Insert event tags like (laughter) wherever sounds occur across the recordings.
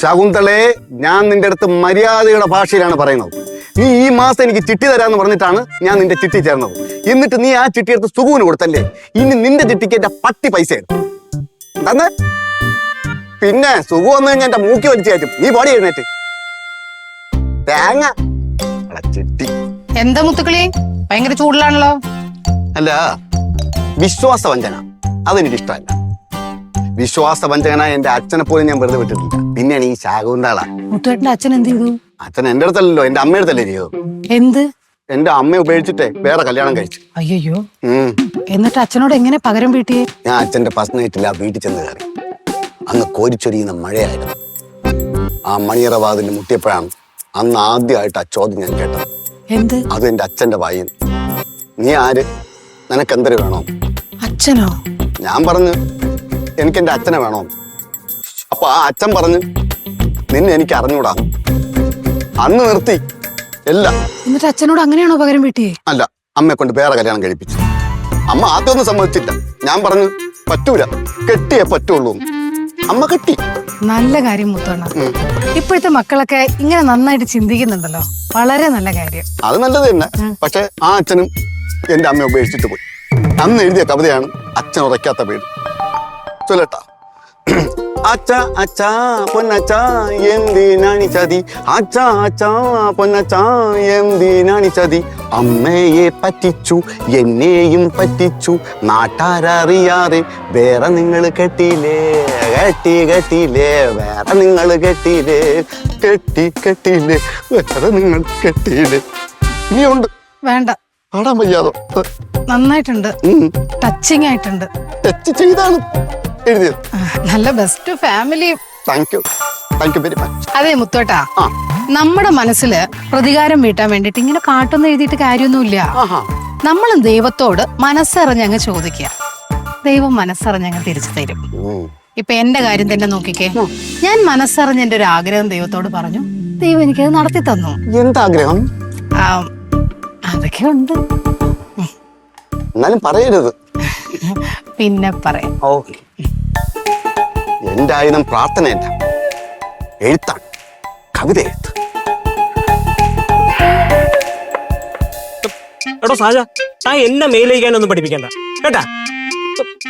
ശകുന്തളെ ഞാൻ നിന്റെ അടുത്ത് മര്യാദയുടെ ഭാഷയിലാണ് പറയുന്നത്. നീ ഈ മാസം എനിക്ക് ചിട്ടി തരാന്ന് പറഞ്ഞിട്ടാണ് ഞാൻ നിന്റെ ചിട്ടി ചേർന്നത്. എന്നിട്ട് നീ ആ ചിട്ടി എടുത്ത് സുഖുവിന് കൊടുത്തല്ലേ? ഇനി നിന്റെ ചിട്ടിക്ക് എന്റെ പട്ടി പൈസ തന്നെ? പിന്നെ സുഖു വന്നു കഴിഞ്ഞാൽ എന്റെ മൂക്കി വലിച്ചു കയറ്റും. നീ ബോഡി എഴുന്നേറ്റ്. തേങ്ങ. ചിട്ടി. എന്താ മുത്തുക്കളി? ഭയങ്കര ചൂടിലാണല്ലോ. അല്ല വിശ്വാസവഞ്ചന. അതെനിക്ക് ഇഷ്ടമല്ല വിശ്വാസവഞ്ചന എന്റെ അച്ഛനെ പോലും ഞാൻ വെറുതെ വിട്ടിട്ടില്ല. പിന്നെയാണ് ഈ ശാകുന്താള. മുത്തുവേട്ടന്റെ അച്ഛൻ എന്ത് ചെയ്തു? അച്ഛൻ എന്റെ അടുത്തല്ലല്ലോ എന്റെ അമ്മയുടെ അടുത്തല്ലേ ചെയ്തു എന്ത്? എന്റെ അമ്മ ഉപയോഗിച്ചിട്ടേ വേറെ കല്യാണം കഴിച്ചു. അയ്യോ എന്നിട്ട് അച്ഛനോട് എങ്ങനെ പകരം വീട്ടി ഞാൻ അച്ഛന്റെ ഫസ്റ്റ് വീട്ടിൽ ചെന്ന് കയറി. അന്ന് കോരിച്ചൊരിയുന്ന മഴയായിരുന്നു. ആ മണിയറ വാതിൽ മുട്ടിയപ്പോഴാണ് അന്ന് ആദ്യമായിട്ട് ആ ചോദ്യം ഞാൻ കേട്ടത്. എന്ത്? അത് എന്റെ അച്ഛന്റെ വായിൽ. നീ ആര്? നിനക്ക് എന്തൊരു വേണോ? അച്ഛനോ? ഞാൻ പറഞ്ഞു. എനിക്ക് എന്റെ അച്ഛനെ വേണോ? അപ്പൊ ആ അച്ഛൻ പറഞ്ഞു നിന്നെ എനിക്ക് അറിഞ്ഞൂടാ. അന്ന് നിർത്തി എല്ലാം. എന്നിട്ട് അച്ഛനോട് അങ്ങനെയാണോ പകരം വീട്ടിയെ? അല്ല അമ്മയെ കൊണ്ട് വേറെ കല്യാണം കഴിപ്പിച്ചു അമ്മ ആദ്യമൊന്നും സമ്മതിച്ചില്ല. ഞാൻ പറഞ്ഞു പറ്റൂല. കെട്ടിയേ പറ്റുള്ളൂ. എന്ന്. അമ്മ കെട്ടി. നല്ല കാര്യം മുത്തോണ ഇപ്പോഴത്തെ മക്കളൊക്കെ ഇങ്ങനെ നന്നായിട്ട് ചിന്തിക്കുന്നുണ്ടല്ലോ. വളരെ നല്ല കാര്യം. അത് നല്ലത് തന്നെ. പക്ഷെ ആ അച്ഛനും എന്റെ അമ്മയെ ഉപേക്ഷിച്ചിട്ട് പോയി. അന്ന് എഴുതിയ കവിതയാണ് അച്ഛൻ ഉറയ്ക്കാത്ത വീട്. ചൊല്ലട്ടാ. അച്ഛാ അച്ഛാ പൊന്നച്ഛ എന്തിനാണി ചതി? അച്ഛ അച്ഛ പൊന്നച്ഛ എന്തിനാണി ചതി? അമ്മയെ പറ്റിച്ചു എന്നെയും പറ്റിച്ചു നാട്ടാരറിയാതെ വേറെ നിങ്ങൾ കെട്ടിയില്ലേ? കെട്ടി കെട്ടിയില്ലേ? വേറെ നിങ്ങൾ കെട്ടിയില്ലേ? കെട്ടി കെട്ടിയില്ലേ? വേറെ നിങ്ങൾ കെട്ടിയില്ലേ? ഇനിയുണ്ട്. വേണ്ട. പാടാൻ വയ്യാതോ. നന്നായിട്ടുണ്ട്. ടച്ചിങ് ആയിട്ടുണ്ട്. ടച്ച് ചെയ്താണ്. എഴുതിയത് നല്ല best family thank you thank you very much അതെ മുത്തോട്ടാ. ആ. നമ്മുടെ മനസ്സിൽ പ്രതികാരം വീട്ടാൻ വേണ്ടിട്ട് ഇങ്ങനെ കാട്ടൊന്നും എഴുതിയിട്ട് കാര്യമൊന്നുമില്ല. ആഹാ. നമ്മളും ദൈവത്തോട് മനസ്സറിഞ്ഞങ്ങ് ചോദിക്കുക. ദൈവം മനസ്സറിഞ്ഞങ്ങ് തിരിച്ചു തരും. ഉം. ഇപ്പൊ എന്റെ കാര്യം തന്നെ നോക്കിക്കേ. ഞാൻ മനസ്സറിഞ്ഞ എന്റെ ഒരു ആഗ്രഹം ദൈവത്തോട് പറഞ്ഞു. ദൈവം എനിക്ക് അത് നടത്തി തന്നു. എന്താഗ്രഹം? ആ, അതൊക്കെ ഉണ്ട്. എന്നാലും പറയരുത്. പിന്നെ പറയാം. ഓക്കെ. എന്റെ ആയുധം പ്രാർത്ഥനയല്ല എഴുത്താണ്. കവിത എഴുത്ത്. എടോ എന്നെ മെയിലയക്കാനൊന്നും പഠിപ്പിക്കണ്ട. കേട്ടാ?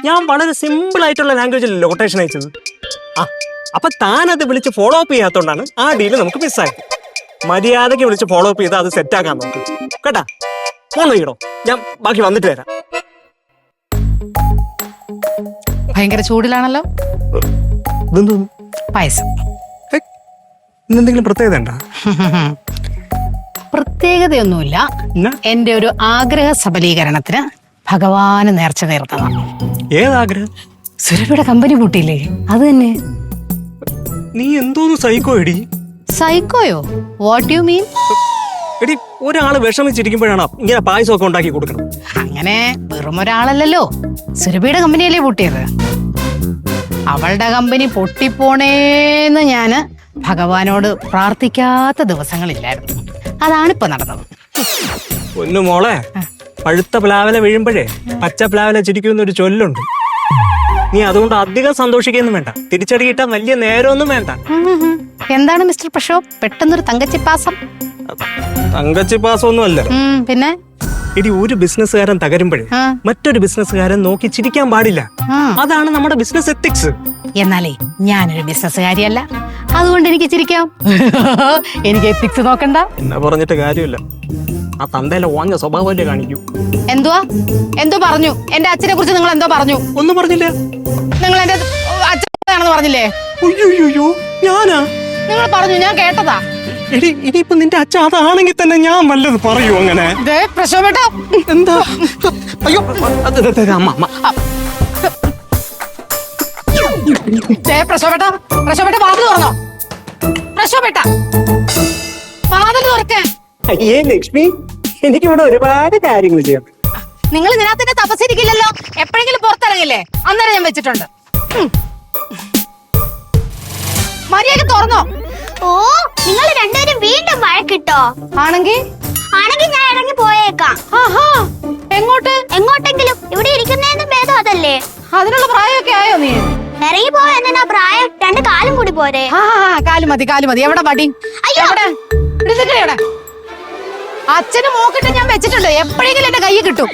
ഞാൻ വളരെ സിമ്പിൾ ആയിട്ടുള്ള ലാംഗ്വേജിൽ കൊട്ടേഷൻ അയച്ചത്. ആ അപ്പൊ താൻ അത് വിളിച്ച് ഫോളോ അപ്പ് ചെയ്യാത്തോണ്ടാണ് ആ ഡീൽ നമുക്ക് മിസ്സായത് മര്യാദയ്ക്ക് വിളിച്ച് ഫോളോ അപ്പ് ചെയ്താൽ അത് സെറ്റ് ആക്കാൻ നമുക്ക് കേട്ടാ? ഫോൺ ചെയ്യടോ ഞാൻ ബാക്കി വന്നിട്ട് വരാം. ഭയങ്കര ചൂടിലാണല്ലോ? പായസം. ഇന്നെന്തെങ്കിലും പ്രത്യേകത ഉണ്ടോ? പ്രത്യേകതയൊന്നുമില്ല. എന്റെ ഒരു ആഗ്രഹ സബലീകരണത്തിന് ഭഗവാന് നേർച്ച നേർത്തതാണ് ഏതാഗ്രഹം? സുരഭിയുടെ കമ്പനി പൂട്ടിയില്ലേ? അത് തന്നെ. നീ എന്തോന്ന് സൈക്കോ എടി? സൈക്കോയോ? വാട്ട് യു മീൻ എടി ഒരാൾ വിഷമിച്ചിരിക്കുമ്പോഴാണ് ഇങ്ങനെ പായസമൊക്കെ ഉണ്ടാക്കി കൊടുക്കണം അങ്ങനെ വെറും ഒരാളല്ലല്ലോ. സുരഭിയുടെ കമ്പനിയല്ലേ പൂട്ടിയത്? അവളുടെ കമ്പനി പൊട്ടിപ്പോണേന്ന് ഞാൻ ഭഗവാനോട് പ്രാർത്ഥിക്കാത്ത ദിവസങ്ങളില്ലായിരുന്നു. അതാണിപ്പോ നടന്നത്. ഒന്ന് മോളെ പഴുത്ത പ്ലാവല വീഴുമ്പോഴേ പച്ച പ്ലാവല ചിരിക്കുന്ന ഒരു ചൊല്ലുണ്ട്. നീ അതുകൊണ്ട് അധികം സന്തോഷിക്കൊന്നും വേണ്ട. തിരിച്ചടി കിട്ടാൻ വലിയ നേരമൊന്നും വേണ്ട. എന്താണ് മിസ്റ്റർ പ്രഷോ പെട്ടെന്നൊരു തങ്കച്ചിപ്പാസം. തങ്കച്ചിപ്പാസം ഒന്നും അല്ല പിന്നെ? ഇടി ഒരു ബിസിനസ്സുകാരൻ തകരുമ്പോൾ മറ്റൊരു ബിസിനസ്സുകാരൻ നോക്കി ചിരിക്കാൻ പാടില്ല. അതാണ് നമ്മുടെ ബിസിനസ് എത്തിക്സ്. എന്നാലേ ഞാനൊരു ബിസിനസ്സുകാരിയല്ല. അതുകൊണ്ട് എനിക്ക് ചിരിക്കാം. (laughs) എനിക്ക് എത്തിക്സ് നോക്കണ്ട. എന്നാ പറഞ്ഞിട്ട് കാര്യമില്ല. ആ തന്തയിലെ ഓഞ്ഞ സ്വഭാവമല്ലേ കാണിക്കൂ? എന്തുവാ? എന്തോ പറഞ്ഞു. എന്റെ അച്ഛനെ കുറിച്ച് നിങ്ങൾ എന്തോ പറഞ്ഞു. ഒന്നും പറഞ്ഞില്ല? നിങ്ങൾ എന്റെ അച്ഛനാണെന്ന് പറഞ്ഞില്ലേ? അയ്യോ. ഞാനാ? നിങ്ങൾ പറഞ്ഞു ഞാൻ കേട്ടതാ. എടി ഇനിയിപ്പോ നിന്റെ അച്ഛൻ അതാണെങ്കിൽ തന്നെ ഞാൻ വല്ലത് പറയൂ അങ്ങനെ. എന്താ? അയ്യോ. അമ്മ അമ്മ. വാതിൽ തുറന്നോ? വാതിൽ തുറക്കേ. അയ്യേ ലക്ഷ്മി എനിക്കിവിടെ ഒരുപാട് കാര്യങ്ങൾ ചെയ്യാം. നിങ്ങൾ ഇതിനകത്തിന്റെ തപസ്സിരിക്കില്ലല്ലോ. എപ്പോഴെങ്കിലും പുറത്തിറങ്ങില്ലേ? അന്നേരം ഞാൻ വെച്ചിട്ടുണ്ട്. മര്യാദ തുറന്നോ? ഓ നിങ്ങൾ രണ്ടുപേരും വീണ്ടും വഴക്കിട്ടോ? ആണെങ്കിൽ? ആണെങ്കിൽ ഞാൻ ഇറങ്ങി പോയേക്കാം. എങ്ങോട്ട്? എങ്ങോട്ടെങ്കിലും? ഇവിടെ ഇരിക്കുന്നതിന് ഭേദം അതല്ലേ? അതിനുള്ള പ്രായമൊക്കെ ആയോ നീ? ഇറങ്ങി പോയാ എന്നാ പ്രായം? രണ്ട് കാലും കൂടി പോരെ. കാലും മതി കാലും മതി. എവിടെ പടി എടുത്തിട്ട് എവിടെ? അച്ഛന് മോക്കിട്ട് ഞാൻ വെച്ചിട്ടുണ്ട്. എപ്പോഴെങ്കിലും എന്റെ കയ്യിൽ കിട്ടും.